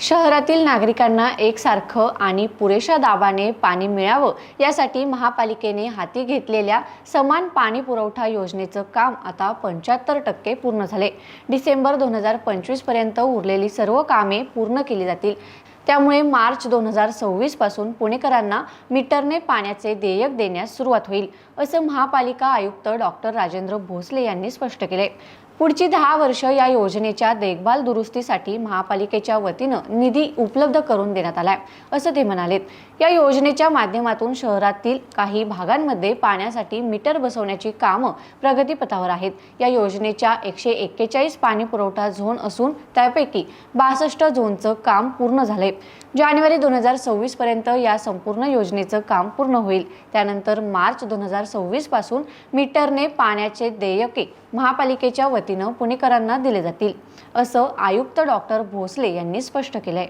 शहरातील नागरिकांना एकसारखं आणि पुरेशा दाबाने पाणी मिळावं यासाठी महापालिकेने हाती घेतलेल्या समान पाणी पुरवठा योजनेचं काम आता पंच्याहत्तर टक्के पूर्ण झाले. डिसेंबर दोन हजार पंचवीसपर्यंत उरलेली सर्व कामे पूर्ण केली जातील. त्यामुळे मार्च दोन हजार सव्वीसपासून पुणेकरांना मीटरने पाण्याचे देयक देण्यास सुरुवात होईल असं महापालिका आयुक्त डॉक्टर राजेंद्र भोसले यांनी स्पष्ट केले. पुढची दहा वर्ष या योजनेच्या देखभाल दुरुस्तीसाठी महापालिकेच्या वतीनं निधी उपलब्ध करून देण्यात आलाय असं ते म्हणालेत या योजनेच्या माध्यमातून शहरातील काही भागांमध्ये पाण्यासाठी मीटर बसवण्याची कामं प्रगतीपथावर आहेत. या योजनेच्या एकशे एक्केचाळीस पाणी पुरवठा झोन असून त्यापैकी बासष्ट झोनचं काम पूर्ण झालंय. जानेवारी दोन हजार सव्वीस पर्यंत या संपूर्ण योजनेचं काम पूर्ण होईल. त्यानंतर मार्च दोन हजार सव्वीसपासून मीटरने पाण्याचे देयके महापालिकेच्या वतीने पुणेकरांना दिले जातील असं आयुक्त डॉक्टर भोसले यांनी स्पष्ट केलंय.